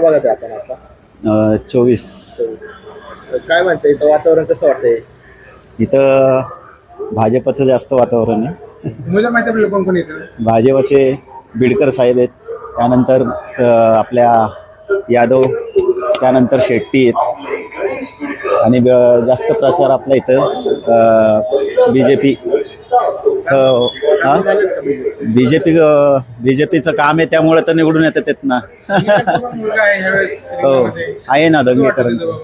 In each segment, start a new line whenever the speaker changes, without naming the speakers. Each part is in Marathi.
प्रभागात आहे आपण आता.
अ, चोवीस.
काय म्हणते इथं वातावरण कसं वाटतंय?
इथं भाजपचं जास्त वातावरण आहे.
उमेदवार माहिती आपल्याला कोण कोण येतं?
भाजपचे बिडकर साहेब आहेत त्यानंतर अ, आपल्या यादव त्यानंतर शेट्टी आहेत. आणि जास्त प्रचार आपल्या इथं बी जे पी
कामं झालेत का BJP?
B J P B J पीचं काम आहे त्यामुळे तर निवडून येतात येत ना हो. आहे ना दंगेकरांचं?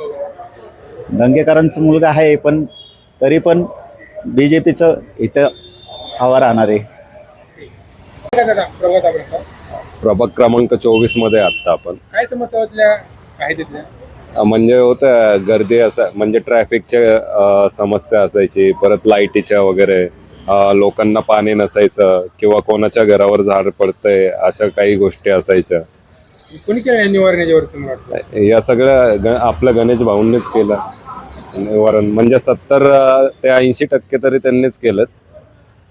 दंगेकरांचा मुलगा आहे पण तरी पण बी जे पीचं इथं हवा राहणार आहे?
प्रभाग क्रमांक चोवीसमध्ये आता आपण
काय समस्या होत्या काय तिथल्या
अ, म्हणजे होतं गर्दी असं म्हणजे ट्रॅफिकच्या समस्या असायची परत लाईटीच्या वगैरे लोकांना पाणी नसायचं किंवा कोणाच्या घरावर झाड पडतंय अशा काही गोष्टी असायच्या.
कोणी केलं निवारण याच्यावर तुम्हाला वाटतं?
या सगळ्या आपल्या गणेश भाऊंनीच केलं. निवारण म्हणजे सत्तर ते ऐंशी टक्के तरी त्यांनीच केलं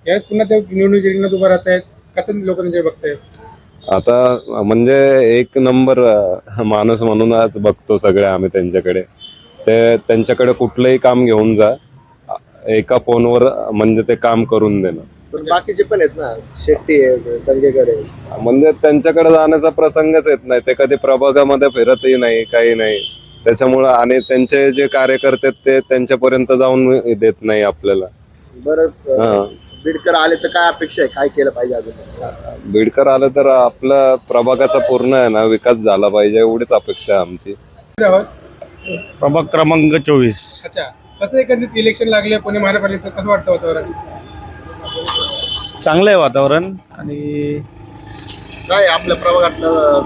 यावेळेस पुन्हा ते निवडणूक रिंगणात उभं राहत आहेत. कसं लोक बघतायत
आता म्हणजे एक नंबर माणूस म्हणून आज बघतो सगळे आम्ही त्यांच्याकडे. ते त्यांच्याकडे कुठलंही काम घेऊन जा. एका फोनवर म्हणजे ते काम करून देणं.
पण बाकीचे पण आहेत ना शेट्टी आहे दंगेकर आहे
म्हणजे त्यांच्याकडे जाण्याचा प्रसंगच येत नाही. ते कधी प्रभागामध्ये फिरतही नाही काही नाही. त्याच्यामुळं आणि त्यांचे जे कार्यकर्ते आहेत ते त्यांच्यापर्यंत जाऊन देत नाही आपल्याला.
बरं
हा.
बीडकर आले तर काय अपेक्षा आहे? काय केलं पाहिजे अजून?
बीडकर आलं तर आपला प्रभागाचा पूर्ण आहे ना विकास झाला पाहिजे एवढीच अपेक्षा आहे आमची?
प्रभाग क्रमांक चोवीस.
अच्छा. कसं एकंदरीत इलेक्शन लागले पुणे महानगरपालिकेचं कसं वाटतं वातावरण?
चांगलं आहे वातावरण आणि
काय आपल्या प्रभागातलं अं,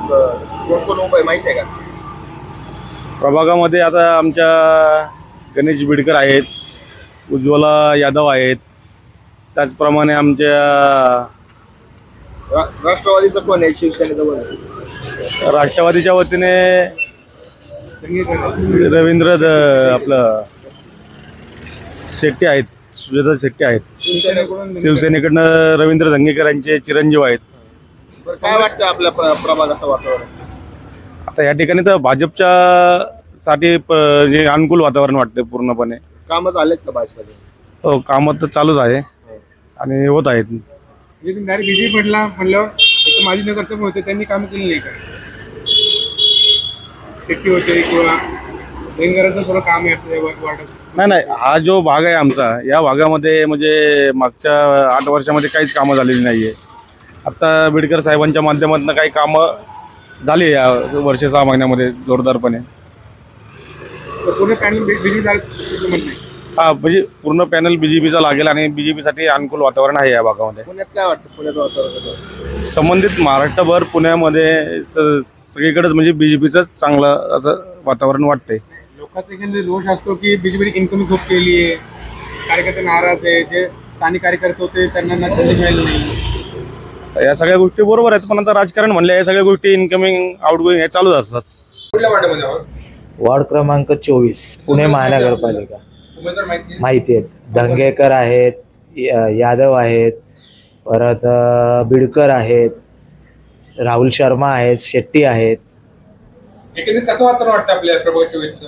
कोण कोण उभं आहे माहिती आहे का?
प्रभागामध्ये आता आमच्या गणेश बिडकर आहेत उज्ज्वला यादव आहेत. त्याचप्रमाणे आमच्या
रा- राष्ट्रवादीचं कोण आहे शिवसेनेचं कोण आहे?
राष्ट्रवादीच्या वतीने रवींद्र द- आपलं शेट्टी आहेत सुजाता शेट्टी आहेत.
शिवसेनेकडून
शिवसेनेकडनं रवींद्र धंगेकर यांचे चिरंजीव आहेत.
बरं काय वाटतं आपल्या प्र- प्रभागाचं वातावरण?
आता या ठिकाणी तर भाजपच्या साठी प- जे अनुकूल वातावरण वाटते पूर्णपणे.
कामं झालेत का भाजपचे
हो कामं तर चालूच आहे आणि होत आहेत.
तुम्ही डायरेक्ट बीजेपी म्हटला म्हणल्यावर एक माजी नगरसेवक होते त्यांनी काम केलं नाही का? शेट्टी होते किंवा रेंगराचं थोडं काम आहे असं वा- वाटत
नाही नाही हा जो भाग आहे आमचा या भागामध्ये म्हणजे मागच्या आठ वर्षामध्ये काहीच कामं झालेली नाही आहे आत्ता बिडकर साहेबांच्या माध्यमातून काही कामं झाली या वर्ष सहा महिन्यामध्ये जोरदारपणे.
पूर्ण पॅनल
हा म्हणजे पूर्ण पॅनल बी जे पीचा लागेल आणि बी जे पीसाठी अनुकूल वातावरण आहे या भागामध्ये.
पुण्यात काय वाटतं? पुण्याचं वातावरण आहे?
संबंधित महाराष्ट्रभर पुण्यामध्ये स- सगळीकडेच म्हणजे बी जे पीचं चांगलं असं वातावरण वाटतंय.
लोकांचा एकंदरीत रोष असतो की बीजेपीने इन्कम खूप केली आहे. कार्यकर्ते नाराज आहे. जे स्थानिक कार्यकर्ते होते त्यांना ना संधी मिळाली नाही.
तर या सगळ्या गोष्टी बरोबर आहेत पण आता राजकारण म्हणलं या सगळ्या गोष्टी इन्कमिंग आउटगोईंग हे चालूच असतात.
कुठल्या वाटामध्ये आहोत?
वॉर्ड क्रमांक चोवीस पुणे महानगरपालिका.
उमेदवार माहिती आहे?
माहिती आहेत. धंगेकर आहेत या- यादव आहेत परत अ, बिडकर आहेत राहुल शर्मा आहेत शेट्टी आहेत.
एकंदरीत कसं वातावरण वाटतं आपल्या प्रभाग चोवीसचं?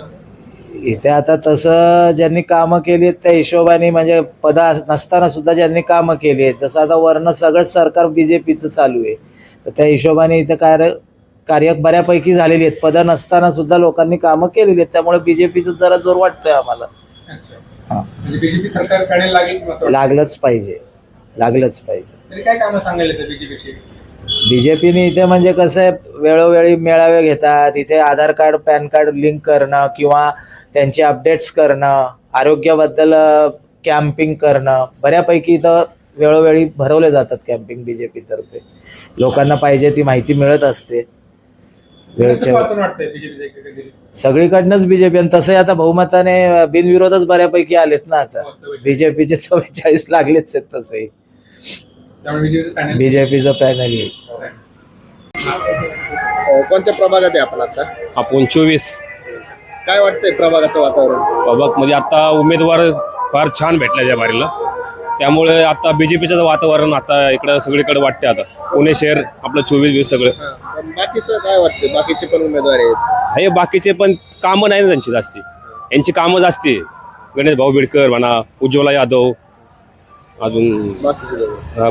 इथे आता तसं ज्यांनी कामं केली आहेत त्या हिशोबाने म्हणजे पदा नसताना सुद्धा ज्यांनी कामं केली आहेत. जसं आता वरनं सगळंच सरकार बी जे पीचं चालू आहे. तर त्या हिशोबाने इथं कार्य कार्य बऱ्यापैकी झालेली आहेत. पदं नसताना सुद्धा लोकांनी कामं केलेली आहेत. त्यामुळे बी जे पीचं जरा जोर वाटतोय आम्हाला. हा.
म्हणजे बीजेपी सरकार लागेल.
लागलंच पाहिजे. लागलंच पाहिजे.
तरी काय कामं सांगायला बीजेपीची
बी जे पीने इथे म्हणजे कसं आहे वेळोवेळी मेळावे घेतात इथे Aadhaar card pan card link करणं किंवा त्यांचे अपडेट्स करणं आरोग्याबद्दल कॅम्पिंग करणं बऱ्यापैकी इथं वेळोवेळी भरवले जातात कॅम्पिंग बी जे पीतर्फे लोकांना पाहिजे ती माहिती मिळत असते. सगळीकडनंच बीजेपी आणि तसंही आता बहुमताने बिनविरोधच बऱ्यापैकी आलेत ना आता बीजेपीचे चव्वेचाळीस लागलेच आहेत तसंही.
त्यामुळे बीजेपीचं पॅनल
येईल
अं, कोणत्या प्रभागात आहे आपण आता?
आपण चोवीस.
काय वाटतंय प्रभागाचं वातावरण?
बाबा म्हणजे आता उमेदवार फार छान भेटला त्या बारीला. त्यामुळे आता बीजेपीचं वातावरण आता इकडं सगळीकडे वाटते आता. पुणे शहर आपलं चोवीस वीस सगळं.
बाकीचं काय वाटतं बाकीचे पण उमेदवार आहेत.
हे बाकीचे पण कामं नाही ना त्यांची जास्ती. यांची कामं जास्ती. आहे. गणेश भाऊ बिडकर म्हणा उज्ज्वला यादव अजून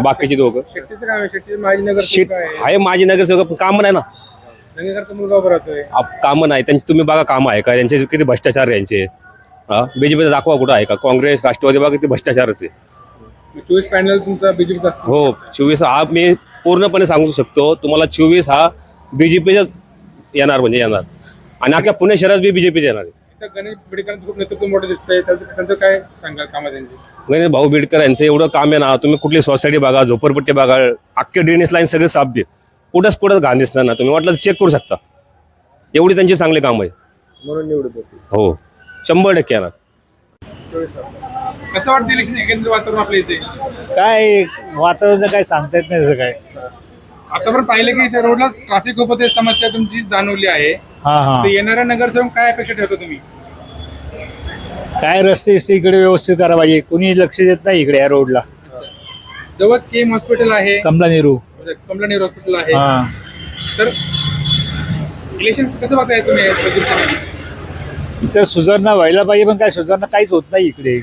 बाकीचे
दोघं.
शेट्टीचं काय आहे? शेट्टी माझी नगर
शेट
आहे.
माझी पण कामं नाही ना.
दंगेकरचा मुलगा उभा राहतोय.
आप- कामं नाही. त्यांची तुम्ही बघा कामं आहे का? यांचे किती भ्रष्टाचार आहे यांचे? हा? बीजेपीचा दाखवा कुठं आहे का? काँग्रेस राष्ट्रवादी बघा किती भ्रष्टाचारच आहे.
चोवीस पॅनल तुमचा बीजेपीचा असतो.
हो चोवीस हा मी पूर्णपणे सांगू शकतो. तुम्हाला चोवीस हा बीजेपीचा येणार म्हणजे येणार. आणि अख्ख्या पुणे शहरात बी बीजेपीचे येणार आहे.
इथं गणेश बिडकरांचं खूप नेतृत्व मोठं दिसतंय. त्याचं त्यांचं काय सांगाल कामा त्यांची?
गणेश भाऊ बिडकर यांचं एवढं काम आहे ना तुम्ही कुठली सोसायटी बघा झोपडपट्टी बघा अख्खे ड्रेनेज लाईन सगळे साफ दे. कुठंच कुठंच घाण दिसणार ना तुम्ही वाटलं चेक करू शकता. एवढी त्यांची चांगली काम आहे
म्हणून निवडत होते
हो. शंभर टक्के येणार.
कसं वाटतं इलेक्शन एकंदर वातावरण आपल्या इथे?
काय वातावरण काय सांगता येत नाही तसं काय.
आतापर्यंत पाहिलं की त्या रोडला ट्रॅफिक खूप होते समस्या तुमची जाणवली आहे.
हा हा.
येणाऱ्या नगरसेवक काय अपेक्षा ठेवता तुम्ही?
काय रस्ते इकडे व्यवस्थित करा पाहिजे? कोणी लक्ष देत नाही इकडे या रोडला.
जवळच केम हॉस्पिटल आहे.
कमला नेहरू.
कमला नेहरू हॉस्पिटल आहे.
हा.
तर इलेक्शन कसं बघताय तुम्ही?
इथं सुधारणा व्हायला पाहिजे पण काय सुधारणा काहीच होत नाही इकडे.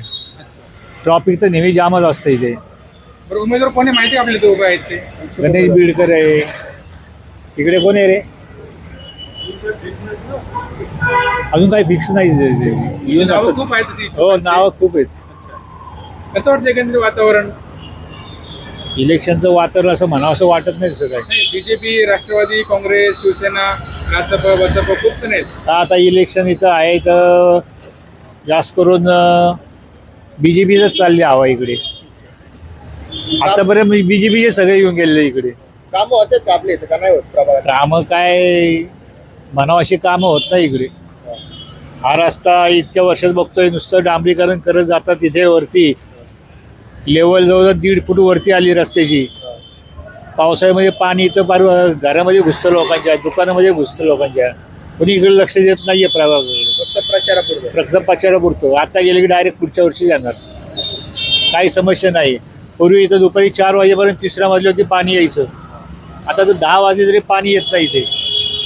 ट्रॉफिक तर नेहमी जामच असतं इथे.
बरं उमेदवार कोणी माहिती आहे आपले ते उभे आहेत ते?
गणेश बीडकर आहे. इकडे कोण आहे रे? अजून काही फिक्स नाही. येऊन
नावं. खूप आहेत तिथे.
हो नावं खूप आहेत
कसं वाटतं एकंदरीत वातावरण
इलेक्शनचं वातावरण असं म्हणावं असं वाटत नाही तसं काय
बीजेपी राष्ट्रवादी काँग्रेस शिवसेना रासप बसप खूप जण आहेत
आता इलेक्शन इथं आहे तर जास्त करून बी जे पीच चालली हवा इकडे आतापर्यंत बी जे पीचे सगळे येऊन गेलेले इकडे
कामं होतात का आपल्या इथं का नाही होत प्रभागात
कामं काय म्हणावं अशी कामं होत नाही इकडे. हा रस्ता इतक्या वर्षात बघतोय नुसतं डांबरीकरण करत जातात तिथे वरती. लेवल जवळजवळ दीड फूट वरती आली रस्त्याची. पावसाळ्यामध्ये पाणी इथं फार घरामध्ये घुसतं लोकांच्या दुकानामध्ये घुसतं लोकांच्या. कोणी इकडे लक्ष देत नाहीये प्रभागाकडे
फक्त प्रचारापुरतं.
रक्त पाचारा पुरतो आता गेले की डायरेक्ट पुढच्या वर्षी जाणार. काही समस्या नाही. पूर्वी इथं दुपारी चार वाजेपर्यंत तिसऱ्या मजल्यावरती पाणी यायचं. आता तर दहा वाजले तरी पाणी येत नाही इथे.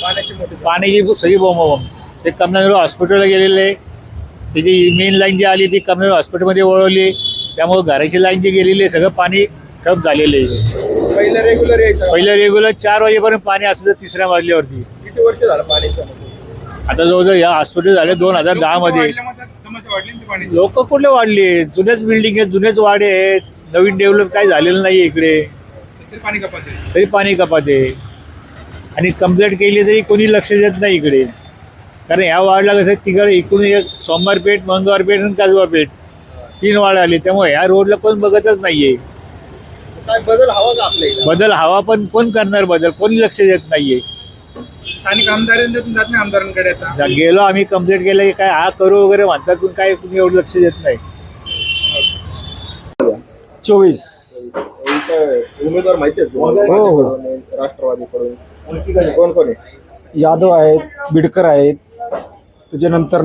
पाण्याची मोठी समस्या.
पाण्याची सगळी बोंबाबोंब ते कमलानेर हॉस्पिटलला गेलेले. त्याची मेन लाईन जी आली ती कमलानेर हॉस्पिटलमध्ये वळवली. त्यामुळे घराची लाईन जी गेलेली आहे सगळं पाणी ठप झालेलं आहे.
पहिलं रेग्युलर
पहिलं रेग्युलर चार वाजेपर्यंत पाणी असायचं तिसऱ्या मजल्यावरती
किती वर्ष झालं पाणी
आता जवळजवळ या हॉस्पिटल झाले दोन हजार दहा मध्ये लोक कुठले वाढले? जुन्याच बिल्डिंग आहेत जुनेच वाडे आहेत. नवीन डेव्हलप काही झालेलं नाही इकडे.
तरी पाणी कपात आहे
तरी पाणी कपात आहे आणि कंप्लेंट केली तरी कोणी लक्ष देत नाही इकडे. कारण ह्या वार्डला कसं तिकडे इकडून एक सोमवारपेठ मंगळवारपेठ आणि कसबापेठ तीन वार्ड आले. त्यामुळे ह्या रोडला कोण बघतच नाहीये.
काय बदल हवा का आपल्या
बदल हवा पण कोण करणार बदल? कोणी लक्ष देत नाहीये.
स्थानिक आमदारांकडून जात नाही आमदारांकडे आता?
जा- गेलो आम्ही कंप्लेंट केलं की काय हा करू वगैरे म्हणतात पण काय कुणी एवढं लक्ष देत नाही.
चोवीस.
उमेदवार माहिती आहेत तुम्हाला?
हो, हो.
भाजपकडून, राष्ट्रवादीकडून. कोण कोण आहे?
यादव आहेत बिडकर आहेत. त्याच्यानंतर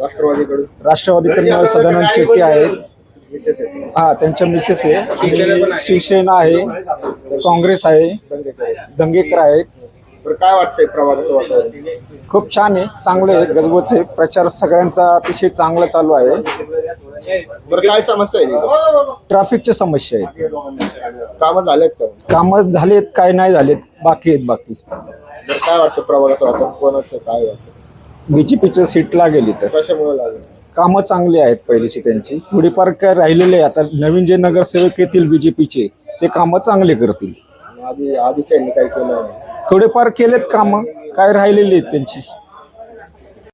राष्ट्रवादीकडून.
राष्ट्रवादीकडनं सदानंद शेट्टी आहेत.
विशेष आहेत.
हा त्यांच्या मिसेस आहे. आणि शिवसेना आहे. काँग्रेस आहे. दंगेकर आहेत.
बरं काय वाटतंय प्रभागाचं वातावरण?
खूप छान आहे चांगले आहेत गजबोच आहे प्रचार सगळ्यांचा अतिशय चांगला चालू आहे.
बरं काय समस्या आहे? तिथं?
ट्रॅफिकच्या समस्या आहेत.
कामं झालेत का?
कामं झालेत काय नाही झालेत बाकी आहेत बाकी.
बरं काय वाटतं प्रभागाचं वातावरण? कोणाचं काय वाटतं?
बीजेपीचं सीट लागेल इथं.
कशामुळे लागेल?
कामं चांगली आहेत पहिलीची त्यांची. थोडीफार काय राहिलेले आहे आता नवीन जे नगरसेवक येतील बीजेपीचे ते कामं चांगले करतील.
आधी आधीच्या यांनी काही केलं? नाही
थोडेफार केलेत कामं. काय राहिलेली आहेत त्यांची?